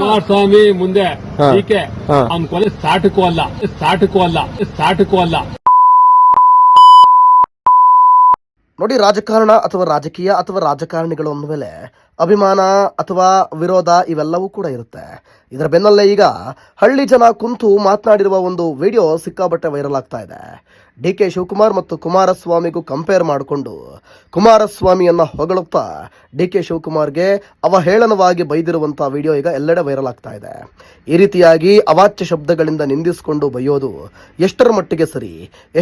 ಕುಮಾರಸ್ವಾಮಿ ಮುಂದೆ. ಟೀಕೆ ಅವ್ನ ಕೊಲೆ ಸಾಟಕ್ಕೂ ಅಲ್ಲ ಸಾಟಕ್ಕೂ ಅಲ್ಲ ಸಾಟಕ್ಕೂ ಅಲ್ಲ. ನೋಡಿ ರಾಜಕಾರಣ ಅಥವಾ ರಾಜಕೀಯ ಅಥವಾ ರಾಜಕಾರಣಿಗಳು ಅಂದಮೇಲೆ ಅಭಿಮಾನ ಅಥವಾ ವಿರೋಧ ಇವೆಲ್ಲವೂ ಕೂಡ ಇರುತ್ತೆ. ಇದರ ಬೆನ್ನಲ್ಲೇ ಈಗ ಹಳ್ಳಿ ಜನ ಕುಂತು ಮಾತನಾಡಿರುವ ಒಂದು ವಿಡಿಯೋ ಸಿಕ್ಕಾಬಟ್ಟೆ ವೈರಲ್ ಆಗ್ತಾ ಇದೆ. ಡಿ ಕೆ ಶಿವಕುಮಾರ್ ಮತ್ತು ಕುಮಾರಸ್ವಾಮಿಗೂ ಕಂಪೇರ್ ಮಾಡಿಕೊಂಡು ಕುಮಾರಸ್ವಾಮಿಯನ್ನ ಹೊಗಳುತ್ತಾ ಡಿ ಕೆ ಶಿವಕುಮಾರ್ಗೆ ಅವಹೇಳನವಾಗಿ ಬೈದಿರುವಂತಹ ವಿಡಿಯೋ ಈಗ ಎಲ್ಲೆಡೆ ವೈರಲ್ ಆಗ್ತಾ ಇದೆ. ಈ ರೀತಿಯಾಗಿ ಅವಾಚ್ಯ ಶಬ್ದಗಳಿಂದ ನಿಂದಿಸಿಕೊಂಡು ಬೈಯೋದು ಎಷ್ಟರ ಮಟ್ಟಿಗೆ ಸರಿ?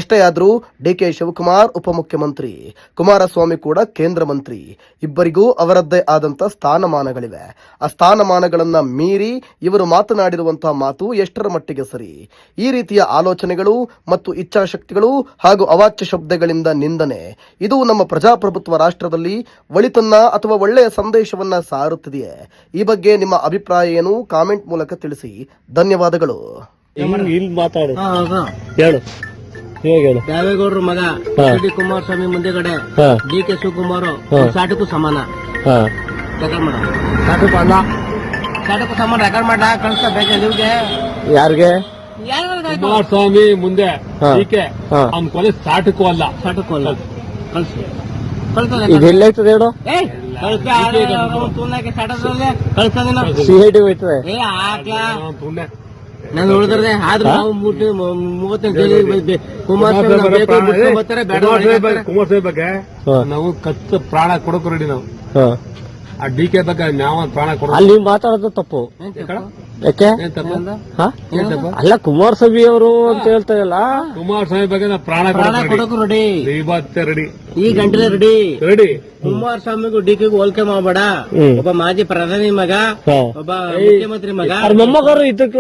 ಎಷ್ಟೇ ಆದರೂ ಡಿ ಕೆ ಶಿವಕುಮಾರ್ ಉಪಮುಖ್ಯಮಂತ್ರಿ, ಕುಮಾರಸ್ವಾಮಿ ಕೂಡ ಕೇಂದ್ರ ಮಂತ್ರಿ. ಇಬ್ಬರಿಗೂ ಅವರದ್ದೇ ಆದಂತ ಸ್ಥಾನಮಾನಗಳಿವೆ. ಆ ಸ್ಥಾನಮಾನಗಳನ್ನ ಮೀರಿ ಇವರು ಮಾತನಾಡಿರುವಂತಹ ಮಾತು ಎಷ್ಟರ ಮಟ್ಟಿಗೆ ಸರಿ? ಈ ರೀತಿಯ ಆಲೋಚನೆಗಳು ಮತ್ತು ಇಚ್ಛಾಶಕ್ತಿಗಳು ಹಾಗೂ ಅವಾಚ್ಯ ಶಬ್ದಗಳಿಂದ ನಿಂದನೆ. ಇದು ನಮ್ಮ ಪ್ರಜಾಪ್ರಭುತ್ವ ರಾಷ್ಟ್ರದಲ್ಲಿ ಒಳಿತನ್ನ ಅಥವಾ ಒಳ್ಳೆಯ ಸಂದೇಶವನ್ನ ಸಾರುತ್ತಿದೆಯೇ? ಈ ಬಗ್ಗೆ ನಿಮ್ಮ ಅಭಿಪ್ರಾಯ ಏನು? ಕಾಮೆಂಟ್ ಮೂಲಕ ತಿಳಿಸಿ. ಧನ್ಯವಾದಗಳು. ಇಲ್ಲಿ ಮಾತಾಡು. ಹಾ, ಹಾ. ಹೇಳು. ಇವಾಗ ಹೇಳು? ದೇವೇಗೌಡರ ಮಗ. ಎಚ್ ಡಿ ಕುಮಾರಸ್ವಾಮಿ ಮುಂದೆಗಡೆ ಡಿ ಕೆ ಶಿವಕುಮಾರ್ ಸಾಟಕ್ಕೂ ಸಮಾನ. ಹಾ. ರೆಕಾರ್ಡ್ ಮಾಡ. ಸಾಟಕ್ಕೂ ಸಮಾನ ರೆಕಾರ್ಡ್ ಮಾಡ ಕಳಿಸ್ತಾ ನಿಮ್ಗೆ? ಯಾರಿಗೆ? ಕುಮಾರಸ್ವಾಮಿ ಮುಂದೆ ಡಿಕೆ ಟೀಕೆ. ಅವ್ನ ಕೊಲೆ ಸಾಟಕ್ಕೂ ಅಲ್ಲ. ಸಾಟಕ್ಕೂ ಅಲ್ಲ. ಕಳ್ಸಿ. ಹೇಳು? ನೀನು ಹೋಯ್ತದೆ ಆದ್ರೂ ನಾವು ಮೂವತ್ತೆಂಟು. ಕುಮಾರಸ್ವಾಮಿ ನಾವು ಬಗ್ಗೆ- ಕತ್ತು ಪ್ರಾಣ ಕೊಡೋಕೆ ರೆಡಿ ನಾವು. ಆ ಡಿ ಕೆ ಬಗ್ಗೆ ನಾವು ಪ್ರಾಣ ಕೊಡೋ ಅಲ್ಲಿ ಮಾತಾಡೋದು ತಪ್ಪು? ಯಾಕೆ? ಅಲ್ಲ ಕುಮಾರಸ್ವಾಮಿ ಅವರು ಅಂತ ಹೇಳ್ತಾ ಇಲ್ಲ. ಕುಮಾರಸ್ವಾಮಿ ಬಗ್ಗೆ ನಾವು ಪ್ರಾಣ ಪ್ರಾಣ ಕೊಡೋಕೆ ರೆಡಿ ಇವತ್ತೇ ರೆಡಿ ಈ ಗಂಟೆ ರೆಡಿ ರೆಡಿ ಕುಮಾರಸ್ವಾಮಿಗೂ ಡಿ ಕೆಗೂ ಹೋಲಿಕೆ ಮಾಡಬೇಡ. ಒಬ್ಬ ಮಾಜಿ ಪ್ರಧಾನಿ ಮಗ. ಒಬ್ಬ ಮುಖ್ಯಮಂತ್ರಿ ಮಗ. ಅವ್ರ ಮೊಮ್ಮಗರು ಇದಕ್ಕೆ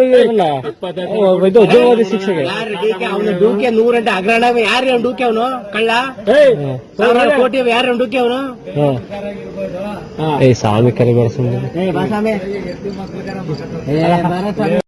ಉದ್ಯೋಗವಾದಿ ಶಿಕ್ಷೆಗೆ. ಯಾರು ಡಿ ಕೆ? ಅವನು ಡೂಕೆ ನೂರಂಟೆ ಅಗ್ರಹಣ ಯಾರು ಅವ್ನು ಡೂಕೆ ಅವನು? ಕಳ್ಳ? ಏಯ್. ಸಾವಿರ ಕೋಟಿ ಯಾರು ಡೂಕೆ ಅವನು? ಏ ಸ್ವಾಮಿ ಕರಿಬೇಡ ಸುಮ್ಮನೆ ಏ